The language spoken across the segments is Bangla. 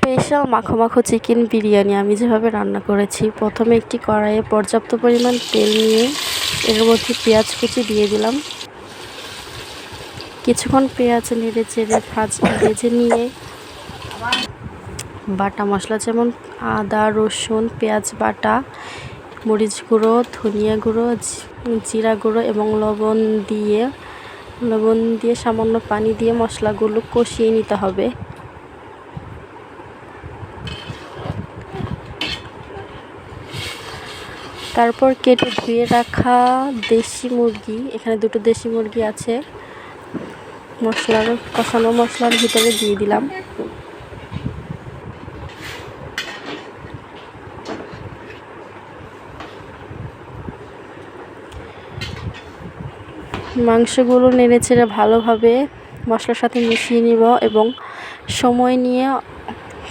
স্পেশাল মাখো মাখো চিকেন বিরিয়ানি আমি যেভাবে রান্না করেছি, প্রথমে একটি কড়াইয়ে পর্যাপ্ত পরিমাণ তেল নিয়ে এর মধ্যে পেঁয়াজ কুচি দিয়ে দিলাম। কিছুক্ষণ পেঁয়াজ নেড়ে চেড়ে ভাজ, ভেজে নিয়ে বাটা মশলা যেমন আদা, রসুন, পেঁয়াজ বাটা, মরিচ গুঁড়ো, ধনিয়া গুঁড়ো জিরা গুঁড়ো এবং লবণ দিয়ে লবণ দিয়ে সামান্য পানি দিয়ে মশলাগুলো কষিয়ে নিতে হবে। তারপর কেটে ধুয়ে রাখা দেশি মুরগি। এখানে দুটো দেশি মুরগি আছে। মশলার, কষানো মশলার ভিতরে দিয়ে দিলাম। মাংসগুলো নেড়ে চেড়ে ভালোভাবে মশলার সাথে মিশিয়ে নিব এবং সময় নিয়ে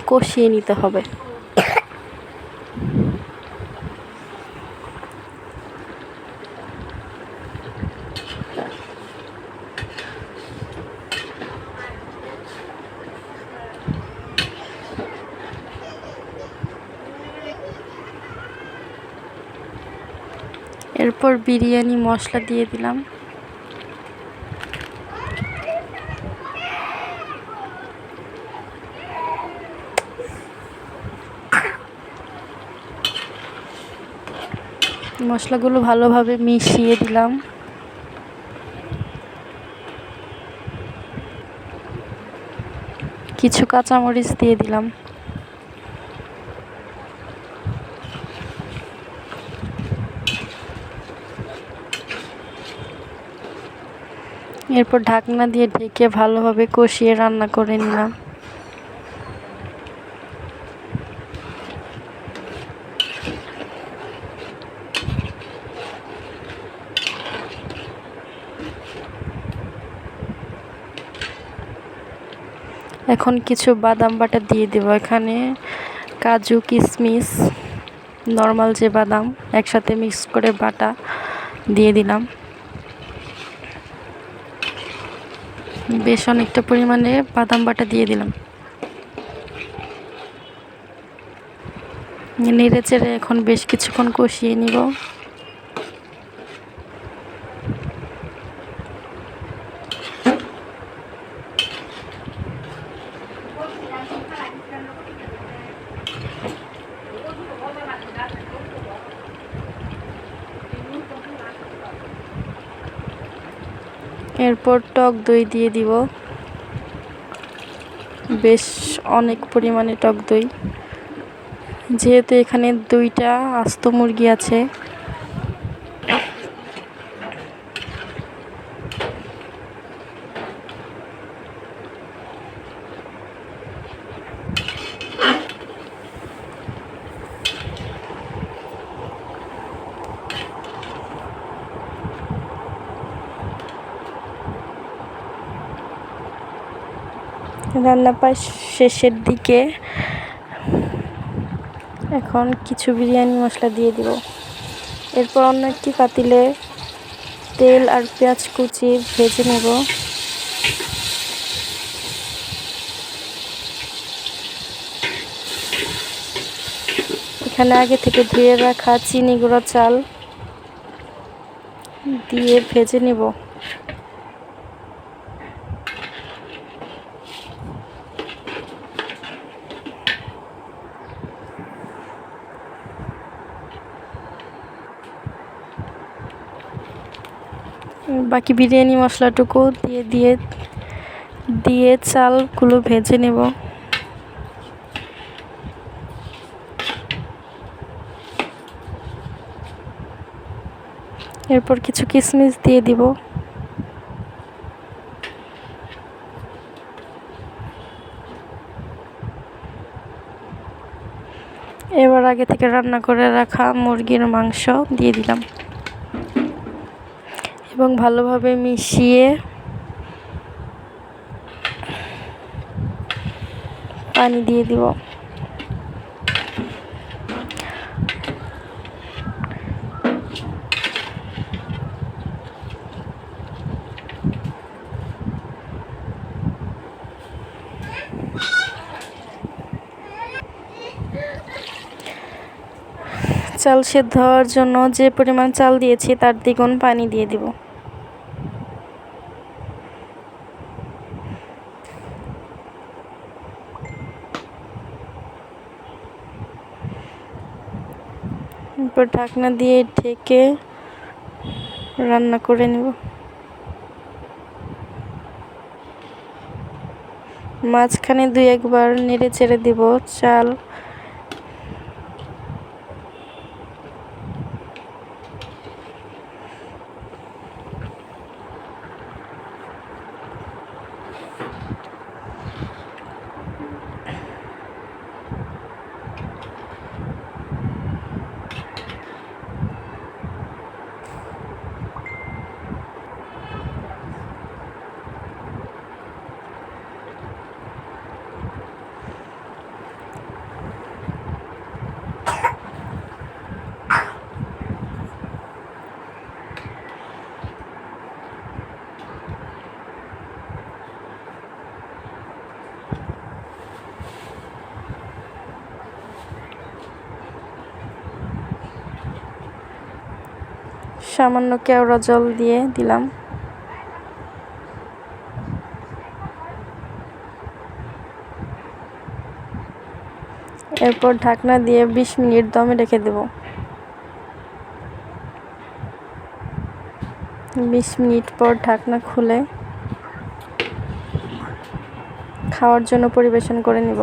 কষিয়ে নিতে হবে। এরপর বিরিয়ানি মশলা দিয়ে দিলাম। মশলাগুলো ভালোভাবে মিশিয়ে দিলাম। কিছু কাঁচামরিচ দিয়ে দিলাম। এরপর ঢাকনা দিয়ে ঢেকে ভালোভাবে কষিয়ে রান্না করে নিলাম। এখন কিছু বাদাম বাটা দিয়ে দেব। এখানে কাজু কিশমিশ নর্মাল যে বাদাম একসাথে মিক্স করে বাটা দিয়ে দিলাম। বেশ অনেকটা পরিমাণে বাদাম বাটা দিয়ে দিলাম। নেড়ে চেড়ে এখন বেশ কিছুক্ষণ কষিয়ে নিব। এরপর টক দই দিয়ে দিব। বেশ অনেক পরিমাণে টক দই। যেহেতু এখানে দুইটা আস্ত মুরগি আছে রান্না শেষের দিকে এখন কিছু বিরিয়ানি মশলা দিয়ে দিব। এরপর অন্য একটি পাতিলে তেল আর পেঁয়াজ কুচি ভেজে নেব। এখানে আগে থেকে ধুয়ে রাখা চিনি গুঁড়ো চাল দিয়ে ভেজে নেব। বাকি বিরিয়ানি মশলাটুকু দিয়ে দিয়ে দিয়ে চালগুলো ভেজে নেব। এরপর কিছু কিশমিশ দিয়ে দিব। এবার আগে থেকে রান্না করে রাখা মুরগির মাংস দিয়ে দিলাম। এবং ভালোভাবে মিশিয়ে পানি দিয়ে দিব। চাল সেদ্ধ হওয়ার জন্য যে পরিমাণ চাল দিয়েছি, তার দ্বিগুণ পানি দিয়ে দিব। এরপর ঢাকনা দিয়ে ঢেকে রান্না করে নেব। মাঝখানে দুই একবার নেড়ে চেড়ে দিব চাল। সামান্য কেওড়া জল দিয়ে দিলাম। এরপর ঢাকনা দিয়ে বিশ মিনিট দমে রেখে দেব। বিশ মিনিট পর ঢাকনা খুলে খাওয়ার জন্য পরিবেশন করে নিব।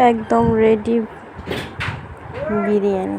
একদম রেডি বিরিয়ানি।